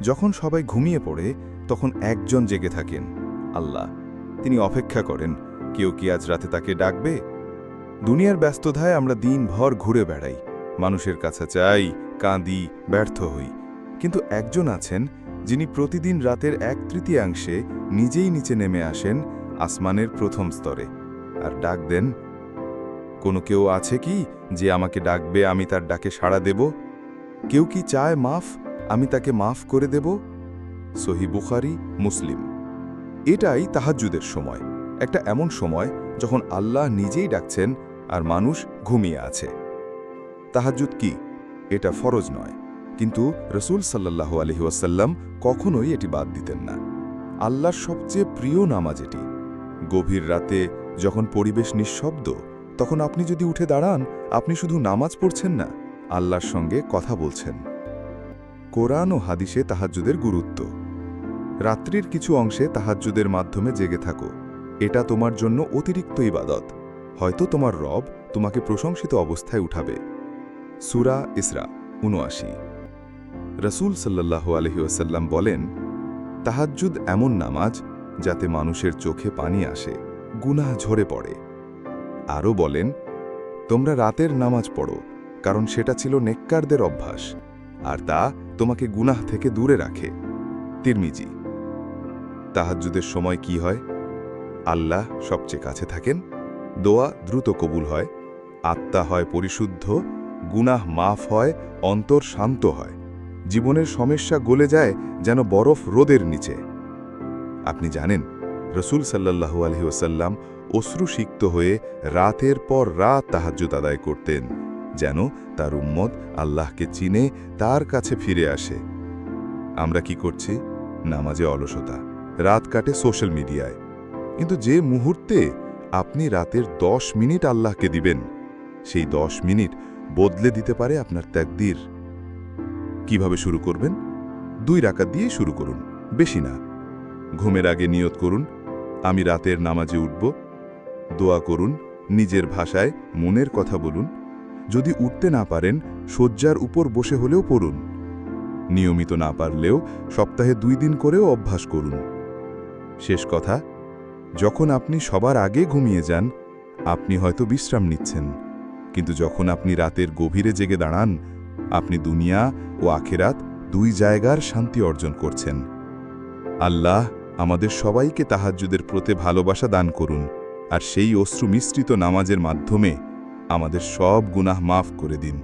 যখন সবাই ঘুমিয়ে পড়ে, তখন একজন জেগে থাকেন, আল্লাহ। তিনি অপেক্ষা করেন, কেউ কি আজ রাতে তাকে ডাকবে? দুনিয়ার ব্যস্ততায় আমরা দিনভর ঘুরে বেড়াই। মানুষের কাছে চাই, কাঁদি, ব্যর্থ হই। কিন্তু একজন আছেন, যিনি প্রতিদিন রাতের এক তৃতীয়াংশে নিজেই নিচে নেমে আসেন আসমানের প্রথম স্তরে আর ডাক দেন, কোনো কেউ আছে কি যে আমাকে ডাকবে, আমি তার ডাকে সাড়া দেব? কেউ কি চায় মাফ? আমি তাকে মাফ করে দেব। সহি বুখারি, মুসলিম। এটাই তাহাজ্জুদের সময়। একটা এমন সময় যখন আল্লাহ নিজেই ডাকছেন আর মানুষ ঘুমিয়ে আছে। তাহাজ্জুদ কি? এটা ফরজ নয়। কিন্তু রসুল সাল্লাল্লাহু আলহি ওয়াসাল্লাম কখনোই এটি বাদ দিতেন না। আল্লাহর সবচেয়ে প্রিয় নামাজ এটি। গভীর রাতে যখন পরিবেশ নিঃশব্দ, তখন আপনি যদি উঠে দাঁড়ান, আপনি শুধু নামাজ পড়ছেন না, আল্লাহর সঙ্গে কথা বলছেন। কোরআন ও হাদিসে তাহাজ্জুদের গুরুত্ব। রাত্রির কিছু অংশে তাহাজ্জুদের মাধ্যমে জেগে থাকো। এটা তোমার জন্য অতিরিক্ত ইবাদত। হয়তো তোমার রব তোমাকে প্রশংসিত অবস্থায় উঠাবে। সুরা ইসরা, উনআশি। রসুল সাল্লাহ আলহিউসাল্লাম বলেন, তাহাজ্জুদ এমন নামাজ যাতে মানুষের চোখে পানি আসে, গুনাহ ঝরে পড়ে। আরও বলেন, তোমরা রাতের নামাজ পড়ো, কারণ সেটা ছিল নেককারদের অভ্যাস, আর তা তোমাকে গুনাহ থেকে দূরে রাখে। তিরমিজি, তাহাজ্জুদের সময় কি হয়? আল্লাহ সবচেয়ে কাছে থাকেন, দোয়া দ্রুত কবুল হয়, আত্মা হয় পরিশুদ্ধ, গুনাহ মাফ হয়, অন্তর শান্ত হয়। জীবনের সমস্যা গলে যায় যেন বরফ রোদের নিচে। আপনি জানেন, রসুল সাল্লাহু আলহি ওসাল্লাম অশ্রুসিক্ত হয়ে রাতের পর রাত তাহাজ্জুদ আদায় করতেন। যেন তার উম্মত আল্লাহকে চিনে তার কাছে ফিরে আসে। আমরা কি করছি? নামাজে অলসতা। রাত কাটে সোশ্যাল মিডিয়ায়। কিন্তু যে মুহূর্তে আপনি রাতের দশ মিনিট আল্লাহকে দিবেন, সেই দশ মিনিট বদলে দিতে পারে আপনার ত্যাগদির কীভাবে শুরু করবেন? দুই রাকাত দিয়ে শুরু করুন, বেশি না। ঘুমের আগে নিয়ত করুন, আমি রাতের নামাজে উঠব। দোয়া করুন, নিজের ভাষায় মনের কথা বলুন যদি উঠতে না পারেন, শয্যার উপর বসে হলেও পড়ুন। নিয়মিত না পারলেও সপ্তাহে দুই দিন করেও অভ্যাস করুন। শেষ কথা, যখন আপনি সবার আগে ঘুমিয়ে যান, আপনি হয়তো বিশ্রাম নিচ্ছেন। কিন্তু যখন আপনি রাতের গভীরে জেগে দাঁড়ান, আপনি দুনিয়া ও আখেরাত দুই জায়গার শান্তি অর্জন করছেন। আল্লাহ আমাদের সবাইকে তাহাজ্জুদের প্রতি ভালোবাসা দান করুন, আর সেই অশ্রু মিশ্রিত নামাজের মাধ্যমে আমাদের সব গুনাহ মাফ করে দিন।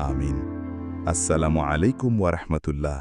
আমিন। আসসালামু আলাইকুম ওয়ারহমতুল্লাহ